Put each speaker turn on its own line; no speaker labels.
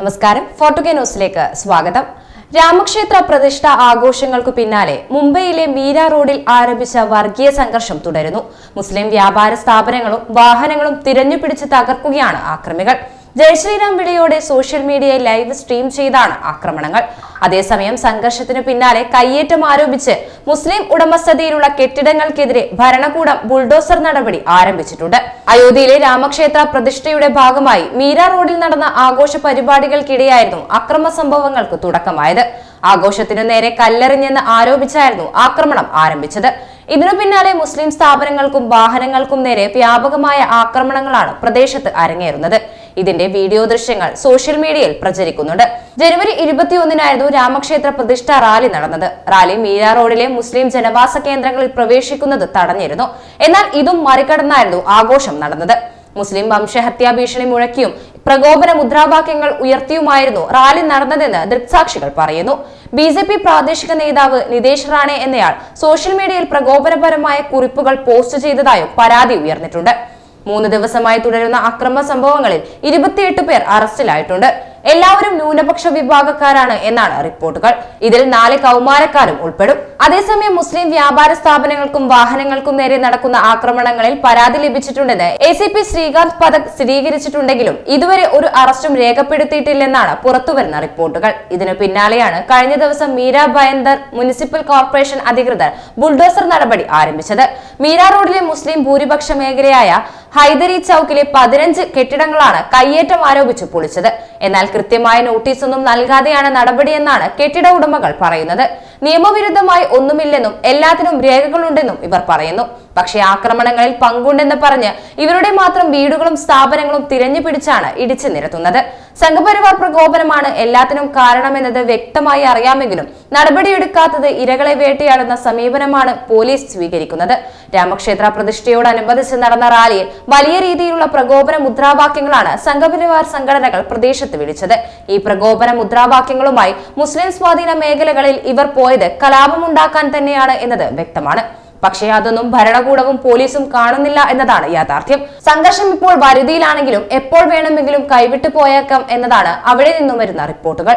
നമസ്കാരം. ഫോർട്ടുഗേ ന്യൂസിലേക്ക് സ്വാഗതം. രാമക്ഷേത്ര പ്രതിഷ്ഠ ആഘോഷങ്ങൾക്കു പിന്നാലെ മുംബൈയിലെ മീര റോഡിൽ ആരംഭിച്ച വർഗീയ സംഘർഷം തുടരുന്നു. മുസ്ലിം വ്യാപാര സ്ഥാപനങ്ങളും വാഹനങ്ങളും തിരഞ്ഞുപിടിച്ച് തകർക്കുകയാണ് ആക്രമികൾ. ജയശ്രീറാം വിളിയോടെ സോഷ്യൽ മീഡിയയിൽ ലൈവ് സ്ട്രീം ചെയ്താണ് ആക്രമണങ്ങൾ. അതേസമയം സംഘർഷത്തിന് പിന്നാലെ കയ്യേറ്റം ആരോപിച്ച് മുസ്ലിം ഉടമസ്ഥതയിലുള്ള കെട്ടിടങ്ങൾക്കെതിരെ ഭരണകൂടം ബുൾഡോസർ നടപടി ആരംഭിച്ചിട്ടുണ്ട്. അയോധ്യയിലെ രാമക്ഷേത്ര പ്രതിഷ്ഠയുടെ ഭാഗമായി മീര റോഡിൽ നടന്ന ആഘോഷ പരിപാടികൾക്കിടെയായിരുന്നു അക്രമ സംഭവങ്ങൾക്ക് തുടക്കമായത്. ആഘോഷത്തിനു നേരെ കല്ലെറിഞ്ഞെന്ന് ആരോപിച്ചായിരുന്നു ആക്രമണം ആരംഭിച്ചത്. ഇതിനു പിന്നാലെ മുസ്ലിം സ്ഥാപനങ്ങൾക്കും വാഹനങ്ങൾക്കും നേരെ വ്യാപകമായ ആക്രമണങ്ങളാണ് പ്രദേശത്ത് അരങ്ങേറുന്നത്. ഇതിന്റെ വീഡിയോ ദൃശ്യങ്ങൾ സോഷ്യൽ മീഡിയയിൽ പ്രചരിക്കുന്നുണ്ട്. ജനുവരി ഇരുപത്തിയൊന്നിനായിരുന്നു രാമക്ഷേത്ര പ്രതിഷ്ഠ റാലി നടന്നത്. റാലി മീരാ റോഡിലെ മുസ്ലിം ജനവാസ കേന്ദ്രങ്ങളിൽ പ്രവേശിക്കുന്നത് തടഞ്ഞിരുന്നു. എന്നാൽ ഇതും മറികടന്നായിരുന്നു ആഘോഷം നടന്നത്. മുസ്ലിം വംശഹത്യാ ഭീഷണി മുഴക്കിയും പ്രകോപന മുദ്രാവാക്യങ്ങൾ ഉയർത്തിയുമായിരുന്നു റാലി നടന്നതെന്ന് ദൃക്സാക്ഷികൾ പറയുന്നു. ബി ജെ പി പ്രാദേശിക നേതാവ് നിതേഷ് റാണെ എന്നയാൾ സോഷ്യൽ മീഡിയയിൽ പ്രകോപനപരമായ കുറിപ്പുകൾ പോസ്റ്റ് ചെയ്തതായും പരാതി ഉയർന്നിട്ടുണ്ട്. മൂന്ന് ദിവസമായി തുടരുന്ന അക്രമ സംഭവങ്ങളിൽ ഇരുപത്തിയെട്ട് പേർ അറസ്റ്റിലായിട്ടുണ്ട്. എല്ലാവരും ന്യൂനപക്ഷ വിഭാഗക്കാരാണ് എന്നാണ് റിപ്പോർട്ടുകൾ. ഇതിൽ നാല് കൗമാരക്കാരും ഉൾപ്പെടും. അതേസമയം മുസ്ലിം വ്യാപാര സ്ഥാപനങ്ങൾക്കും വാഹനങ്ങൾക്കും നേരെ നടക്കുന്ന ആക്രമണങ്ങളിൽ പരാതി ലഭിച്ചിട്ടുണ്ടെന്ന് A C P Shrikant Pathak സ്ഥിരീകരിച്ചിട്ടുണ്ടെങ്കിലും ഇതുവരെ ഒരു അറസ്റ്റും രേഖപ്പെടുത്തിയിട്ടില്ലെന്നാണ് പുറത്തുവരുന്ന റിപ്പോർട്ടുകൾ. ഇതിനു പിന്നാലെയാണ് കഴിഞ്ഞ ദിവസം മീര ഭയന്തർ മുനിസിപ്പൽ കോർപ്പറേഷൻ അധികൃതർ ബുൾഡോസർ നടപടി ആരംഭിച്ചത്. മീര റോഡിലെ മുസ്ലിം ഭൂരിപക്ഷ മേഖലയായ ഹൈദരി ചൌക്കിലെ പതിനഞ്ച് കെട്ടിടങ്ങളാണ് കയ്യേറ്റം ആരോപിച്ച് പൊളിച്ചത്. എന്നാൽ കൃത്യമായ നോട്ടീസൊന്നും നൽകാതെയാണ് നടപടിയെന്നാണ് കെട്ടിട ഉടമകൾ പറയുന്നത്. നിയമവിരുദ്ധമായി ഒന്നുമില്ലെന്നും എല്ലാത്തിനും രേഖകളുണ്ടെന്നും ഇവർ പറയുന്നു. പക്ഷേ ആക്രമണങ്ങളിൽ പങ്കുണ്ടെന്ന് പറഞ്ഞ് ഇവരുടെ മാത്രം വീടുകളും സ്ഥാപനങ്ങളും തിരഞ്ഞു പിടിച്ചാണ് ഇടിച്ചു നിരത്തുന്നത്. സംഘപരിവാർ പ്രകോപനമാണ് എല്ലാത്തിനും കാരണമെന്നത് വ്യക്തമായി അറിയാമെങ്കിലും നടപടിയെടുക്കാത്തത് ഇരകളെ വേട്ടയാടുന്ന സമീപനമാണ് പോലീസ് സ്വീകരിക്കുന്നത്. രാമക്ഷേത്ര പ്രതിഷ്ഠയോടനുബന്ധിച്ച് നടന്ന റാലിയിൽ വലിയ രീതിയിലുള്ള പ്രകോപന മുദ്രാവാക്യങ്ങളാണ് സംഘപരിവാർ സംഘടനകൾ പ്രദേശത്ത് വിളിച്ചത്. ഈ പ്രകോപന മുദ്രാവാക്യങ്ങളുമായി മുസ്ലിം സ്വാധീന മേഖലകളിൽ ഇവർ പോയത് കലാപമുണ്ടാക്കാൻ തന്നെയാണ് എന്നത് വ്യക്തമാണ്. പക്ഷേ അതൊന്നും ഭരണകൂടവും പോലീസും കാണുന്നില്ല എന്നതാണ് യാഥാർത്ഥ്യം. സംഘർഷം ഇപ്പോൾ വരുതിയിലാണെങ്കിലും എപ്പോൾ വേണമെങ്കിലും കൈവിട്ടു പോയേക്കാം എന്നതാണ് അവിടെ നിന്നും വരുന്ന റിപ്പോർട്ടുകൾ.